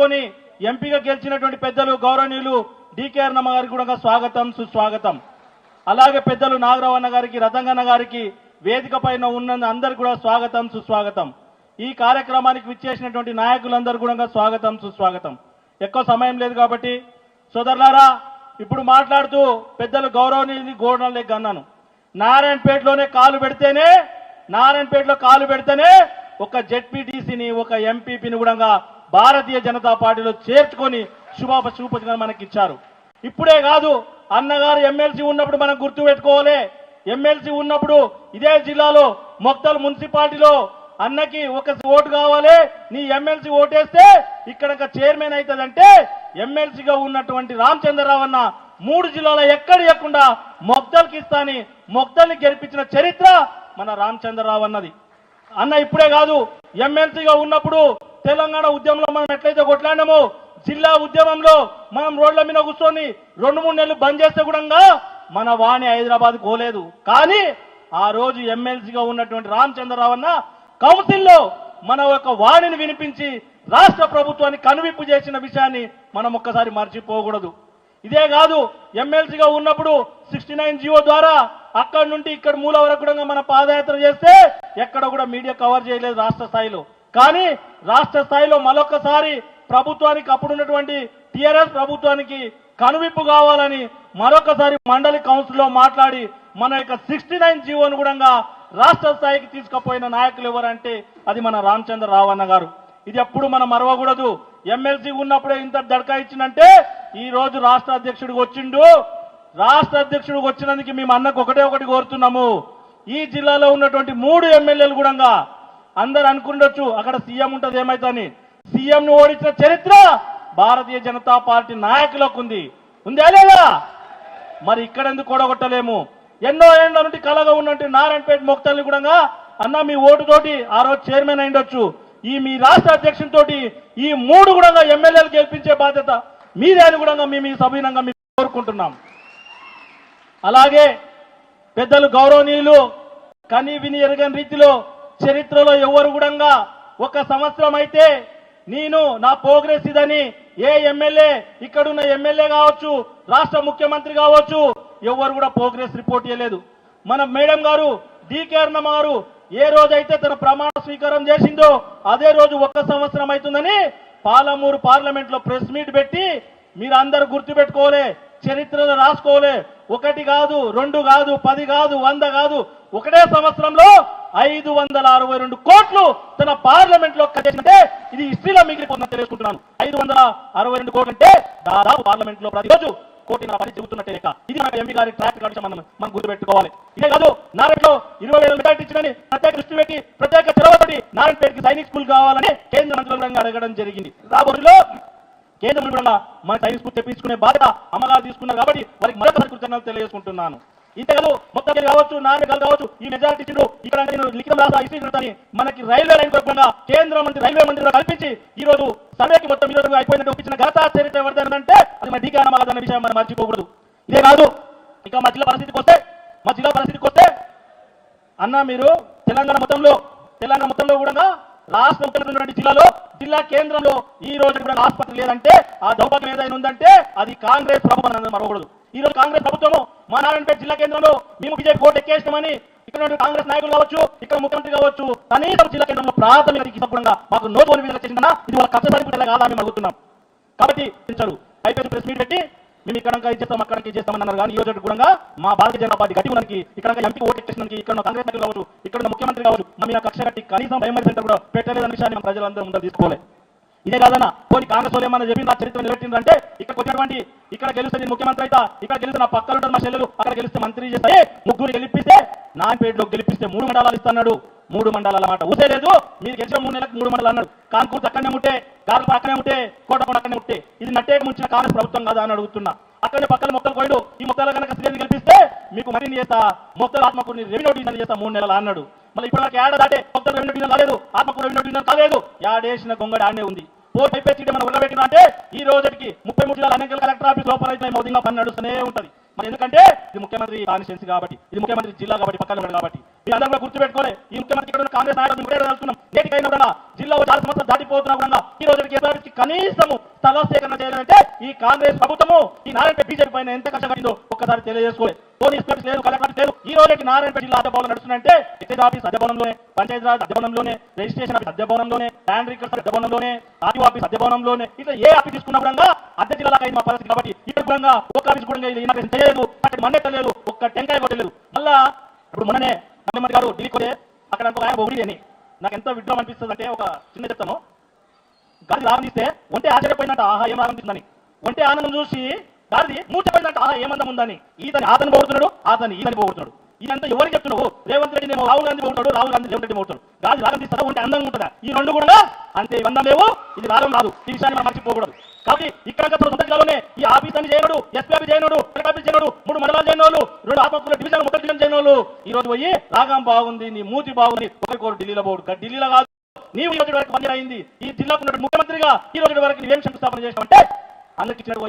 నిలబెట్టుకొని ఎంపీగా గెలిచినటువంటి పెద్దలు గౌరవనీయులు డికేఆర్ నమ్మ గారికి కూడా స్వాగతం సుస్వాగతం. అలాగే పెద్దలు నాగరావన్న గారికి రతంగన్న గారికి వేదిక పైన ఉన్న అందరికి కూడా స్వాగతం సుస్వాగతం. ఈ కార్యక్రమానికి విచ్చేసినటువంటి నాయకులందరూ కూడా స్వాగతం సుస్వాగతం. ఎక్కువ సమయం లేదు కాబట్టి సోదరులారా ఇప్పుడు మాట్లాడుతూ పెద్దలు గౌరవనీయుని గోడలే అన్నాను. నారాయణపేటలోనే కాలు పెడితేనే నారాయణపేటలో కాలు పెడితేనే ఒక జెడ్పీటీసీని ఒక ఎంపీపీని కూడా భారతీయ జనతా పార్టీలో చేర్చుకొని శుభాప శుభగా మనకి ఇచ్చారు ఇప్పుడే కాదు అన్నగారు ఎమ్మెల్సీ ఉన్నప్పుడు మనం గుర్తు పెట్టుకోవాలి. ఎమ్మెల్సీ ఉన్నప్పుడు ఇదే జిల్లాలో మొక్తల్ మున్సిపాలిటీలో అన్నకి ఒక ఓటు కావాలి. నీ ఎమ్మెల్సీ ఓటేస్తే ఇక్కడ చైర్మన్ అవుతుందంటే ఎమ్మెల్సీగా ఉన్నటువంటి రామచంద్రరావు అన్న మూడు జిల్లాల ఎక్కడ ఇవ్వకుండా మొక్తల్కి ఇస్తాని మొక్తల్ని గెలిపించిన చరిత్ర మన రామచంద్రరావు అన్నది. అన్న ఇప్పుడే కాదు ఎమ్మెల్సీగా ఉన్నప్పుడు తెలంగాణ ఉద్యమంలో మనం ఎట్లయితే కొట్లాడినామో జిల్లా ఉద్యమంలో మనం రోడ్ల మీద కూర్చొని రెండు మూడు నెలలు బంద్ చేస్తే కూడా మన వాణి హైదరాబాద్ పోలేదు. కానీ ఆ రోజు ఎమ్మెల్సీగా ఉన్నటువంటి రామచంద్రరావు అన్న కౌన్సిల్లో మన యొక్క వాణిని వినిపించి రాష్ట్ర ప్రభుత్వాన్ని కనువిప్పు చేసిన విషయాన్ని మనం ఒక్కసారి మర్చిపోకూడదు. ఇదే కాదు ఎమ్మెల్సీగా ఉన్నప్పుడు సిక్స్టీ నైన్ జియో ద్వారా అక్కడి నుండి ఇక్కడ మూల వరకు కూడా మన పాదయాత్ర చేస్తే ఎక్కడ కూడా మీడియా కవర్ చేయలేదు రాష్ట్ర స్థాయిలో. కానీ రాష్ట్ర స్థాయిలో మరొకసారి ప్రభుత్వానికి అప్పుడున్నటువంటి టిఆర్ఎస్ ప్రభుత్వానికి కనువిప్పు కావాలని మరొకసారి మండలి కౌన్సిల్లో మాట్లాడి మన యొక్క సిక్స్టీ నైన్ జీవోను కూడా రాష్ట్ర స్థాయికి తీసుకుపోయిన నాయకులు ఎవరంటే అది మన రామచంద్ర అన్న గారు. ఇది ఎప్పుడు మనం మరవకూడదు. ఎమ్మెల్సీ ఉన్నప్పుడే ఇంత దడకా ఇచ్చిందంటే ఈ రోజు రాష్ట్ర అధ్యక్షుడికి వచ్చిండు. రాష్ట్ర అధ్యక్షుడికి వచ్చినందుకు మేము అన్నకు ఒకటే ఒకటి కోరుతున్నాము. ఈ జిల్లాలో ఉన్నటువంటి మూడు ఎమ్మెల్యేలు కూడా అందరు అనుకుండొచ్చు అక్కడ సీఎం ఉంటది ఏమైతని సీఎం ను ఓడించిన చరిత్ర భారతీయ జనతా పార్టీ నాయకులకు ఉంది. ఉందా లేదా? మరి ఇక్కడ ఎందుకు కూడగొట్టలేము? ఎన్నో ఏళ్ళ నుండి కలగా ఉన్నట్టు నారాయణపేట మొక్తల్ని కూడా అన్న మీ ఓటుతోటి ఆ రోజు చైర్మన్ అయిండొచ్చు. ఈ మీ రాష్ట్ర అధ్యక్షునితోటి ఈ మూడు కూడా ఎమ్మెల్యేలు గెలిపించే బాధ్యత మీదే అని కూడా మేము ఈ సభీనంగా మేము కోరుకుంటున్నాం. అలాగే పెద్దలు గౌరవనీయులు కని విని ఎరగని రీతిలో చరిత్రలో ఎవరు కూడా ఒక సంవత్సరం అయితే నేను నా ప్రోగ్రెస్ ఇదని ఏ ఎమ్మెల్యే ఇక్కడున్న ఎమ్మెల్యే కావచ్చు రాష్ట్ర ముఖ్యమంత్రి కావచ్చు ఎవరు కూడా ప్రోగ్రెస్ రిపోర్ట్ చేయలేదు మన మేడం గారు డికే అర్ణమ్మ గారు ఏ రోజైతే తన ప్రమాణ స్వీకారం చేసిందో అదే రోజు ఒక్క సంవత్సరం అవుతుందని పాలమూరు పార్లమెంట్లో ప్రెస్ మీట్ పెట్టి మీరు అందరు గుర్తుపెట్టుకోలే చరిత్రలో రాసుకోలే. ఒకటి కాదు రెండు కాదు పది కాదు వంద కాదు. ఒకటే సంవత్సరంలో ఐదు వందల అరవై రెండు కోట్లు తన పార్లమెంట్లో కట్టేసింటే ఇది హిస్టరీలో మిగిలిపోతుందని తెలుసుకుంటున్నాను. ఐదు వందల అరవై రెండు కోట్లు అంటే దాదాపు పార్లమెంట్లో ప్రతిరోజు కోటి పని చెబుతున్నట్టే లెక్క. ఇది మన ఎంపీ గారి ట్రాక్ రికార్డు మనం మనం గుర్తుపెట్టుకోవాలి. ఇదే కాదు నారాయణలో ఇరవై వేల మెజార్టీ ఇచ్చిందని ప్రత్యేక దృష్టి పెట్టి ప్రత్యేక చొరవతోటి నారాయణపేటకి సైనిక్ స్కూల్ కావాలని కేంద్ర మంత్రి అడగడం జరిగింది. రాబోయే కేంద్ర కూడా మన సైనిక్ స్కూల్ తెప్పించుకునే బాధ్యత అమ్మగారు తీసుకున్నారు కాబట్టి వారికి మరొకసారి కృతజ్ఞతలు తెలియజేసుకుంటున్నాను. ఇంతకాదు మొత్తం కావచ్చు నాన్నగారు కావచ్చు ఈ మెజారిటీ ఇచ్చిండు ఇక్కడ నేను లిఖితం రాసా ఇచ్చిందని మనకి రైల్వే లైన్ కొరకుండా కేంద్ర మంత్రి రైల్వే మంత్రి కల్పించి ఈ రోజు సర్వేకి మొత్తం ఈ రోజు అయిపోయినట్టు ఒప్పించిన ఘనత చరిత్ర ఎవరిదంటే అది మన డీకా అన్న విషయం మనం మర్చిపోకూడదు. ఇదే కాదు ఇక మా జిల్లా పరిస్థితికి వస్తే మా జిల్లా పరిస్థితికి వస్తే అన్న మీరు తెలంగాణ మొత్తంలో తెలంగాణ మొత్తంలో కూడా రాష్ట్ర ఉన్నటువంటి జిల్లాలో జిల్లా కేంద్రంలో ఈ రోజు కూడా ఆసుపత్రి లేదంటే ఆ దౌర్భాగ్యం ఏదైనా ఉందంటే అది కాంగ్రెస్ ప్రభుత్వం మరవకూడదు. ఈ రోజు కాంగ్రెస్ ప్రభుత్వము మా నారాయణపేట జిల్లా కేంద్రంలో మేము బీజేపీ ఓటు ఎక్కేస్తామని ఇక్కడ కాంగ్రెస్ నాయకులు కావచ్చు ఇక్కడ ముఖ్యమంత్రి కావచ్చు కనీసం జిల్లా కేంద్రంలో ప్రాథమిక సంపూర్ణంగా మాకు నోటు విడుదల చేసిందన్నా ఇది వాళ్ళ కష్టపడి సరిపోయేలా కాదా మేము అడుగుతున్నాం. కాబట్టి ప్రెస్ మీట్ పెట్టి మేము ఇక్కడ ఇచ్చేస్తాం అక్కడికి ఇచ్చేస్తామని అన్నారు. కానీ ఈ రోజు కూడా మా భారతీయ జనతా పార్టీ గట్టి ఉన్నకి ఇక్కడ ఎంపీ ఓటు ఎక్కేసినందుకు ఇక్కడ కాంగ్రెస్ నాయకులు కావచ్చు ఇక్కడ ముఖ్యమంత్రి కావచ్చు మా మీద కక్ష కట్టి కనీసం ప్రైమరీ సెంటర్ కూడా పెట్టలేదన్న విషయాన్ని మన ప్రజలందరూ ముందు తీసుకోవాలి. ఇదే కాదన్న కొన్ని కాంగ్రెస్ వాళ్ళు ఏమన్నా చెప్పి నా చరిత్ర నిలబెట్టిందంటే ఇక్కడ వచ్చినటువంటి ఇక్కడ గెలిస్తే నేను ముఖ్యమంత్రి అయితే ఇక్కడ గెలిస్తే నా పక్కలు ఉంటారు మా చెల్లెలు అక్కడ గెలిస్తే మంత్రి చేస్తాయి ముగ్గురు గెలిపిస్తే నాన్పేటలో గెలిపిస్తే మూడు మండలాలు ఇస్తున్నాడు మూడు మండలాల మాట. ఊసే లేదు. మీరు గెలిచిన మూడు నెలలకు మూడు మండలాలు అన్నాడు. కాన్పూర్ అక్కడనే ఉంటే గారు అక్కడే ఉంటే కోటకొండ అక్కడనే ఉంటే ఇది నట్టేక ముంచిన కాంగ్రెస్ ప్రభుత్వం కాదా అని అడుగుతున్నా. అక్కడే పక్కన మొక్కలు కోయడు. ఈ మొక్కలు కనుక శ్రేణి గెలిపిస్తే మీకు మరిన్ని చేస్తా. మొక్కలు ఆత్మకూరిని రెవెన్యూ డివిజన్ చేస్తా మూడు నెలలు అన్నాడు. మళ్ళీ ఇప్పటివరకు ఏడ దాటే? మొక్కలు రెవెన్యూ డివిజన్ కాలేదు ఆత్మకూరు రెవెన్యూ డివిజన్ కాలేదు. యాడేసిన గొంగడి ఆడనే ఉంది. పోటీ అయిపోయి మనం ఉండబెట్టిన అంటే ఈ రోజుకి ముప్పై మూడు జిల్లాల అనేక కలెక్టర్ ఆఫీస్ లోపల అయితే మౌదింగా పని నడుస్తూనే ఉంటది. మరి ఎందుకంటే ఇది ముఖ్యమంత్రి కాన్స్టిట్యున్సీ కాబట్టి ఇది ముఖ్యమంత్రి జిల్లా కాబట్టి పక్కన కాబట్టి. మీ అందరూ కూడా గుర్తుపెట్టుకోవాలి ఈ ముఖ్యమంత్రి ఇక్కడ ఉన్న కాంగ్రెస్ నాయకులు ఒకటే తెలుసుకున్నాం నేటికైనా కూడా జిల్లాలో చాలా సంవత్సరాలు దాటిపోతున్నా కూడా ఈ రోజుకి ఎస్ఆర్సీ కనీసము స్థల సేకరణ చేయాలంటే ఈ కాంగ్రెస్ ప్రభుత్వము ఈ నారాయణపేట బీజేపీ పైన ఎంత కష్టపడిందో ఒక్కసారి తెలియజేసుకోవాలి పోనీ ఇన్స్పెక్టర్ లేదు కలెక్టర్ లేదు ఈ రోజుకి నారాయణపేట జిల్లా అధ్యభవనం నడుస్తుందంటే ఎక్సైజ్ ఆఫీస్ అద్దెభవనంలోనే పంచాయతీ రాజ్ అద్దెభవనంలోనే రిజిస్ట్రేషన్ ఆఫీస్ అద్దెభవనంలోనే ల్యాండ్ రికార్డ్స్ అద్దెభవనంలోనే ఆర్టీఓ ఆఫీస్ అద్దెభవనంలోనే ఇట్లా ఏ ఆఫీస్ తీసుకున్నా కూడా అద్దె జిల్లాలకు అయింది మా పరిస్థితి కాబట్టి ఇక్కడ కూడా ఒక ఆఫీస్ కూడా ఇలా ఇనాగ్రేషన్ చేయలేదు అక్కడ మన్నెట్టలేదు ఒక్క టెంకాయ కొట్టలేదు మళ్ళా ఇప్పుడు మొన్ననే ముఖ్యమంత్రి గారు ఢిల్లీకి పోతే అక్కడ ఒక ఆయన ఒకటి అని నాకు ఎంత విడ్డం అనిపిస్తుంది అంటే ఒక చిన్న చెప్తాను. గాలి రాగనిస్తే ఒంటే ఆశ్చర్యపోయిందంట ఆహా ఏం రాగనిస్తుందని ఒంటే ఆనందం చూసి గాలి మూర్చపోయిందంట ఆహా ఏమందం ఉందని. ఈతని ఆతని పోతున్నాడు ఆతని ఈతని పోతున్నాడు ఇదంతా ఎవరు చెప్తున్నావు? రేవంత్ రెడ్డి ఏమో రాహుల్ గాంధీ ఉంటాడు రాహుల్ గాంధీ రేవంత్ రెడ్డి ఉంటాడు. గాలి రాగం తీస్తారా? ఉంటే అందంగా ఉంటుందా? ఈ రెండు కూడా అంతే ఇవందం లేవు ఇది రాగం రాదు. ఈ విషయాన్ని మనం మర్చిపోకూడదు. కాబట్టి ఇక్కడ సొంత జిల్లాలోనే ఈ ఆఫీస్ అని చేయనుడు ఎస్పీ ఆఫీస్ చేయనుడు కలెక్టర్ ఆఫీస్ చేయనుడు మూడు మండలాలు చేయని వాళ్ళు రెండు ఆత్మకుల డివిజన్ ముప్పై డివిజన్ చేయని వాళ్ళు ఈ రోజు పోయి రాగం బాగుంది నీ మూతి బాగుంది ఒకరికొకరు ఢిల్లీలో పోడు. ఢిల్లీలో కాదు. నీవు ఈ రోజు వరకు పని అయింది. ఈ జిల్లాకు ముఖ్యమంత్రిగా ఈ రోజు వరకు నువ్వేం శంకుస్థాపన చేసావంటే అందరికి ఇచ్చినట్టు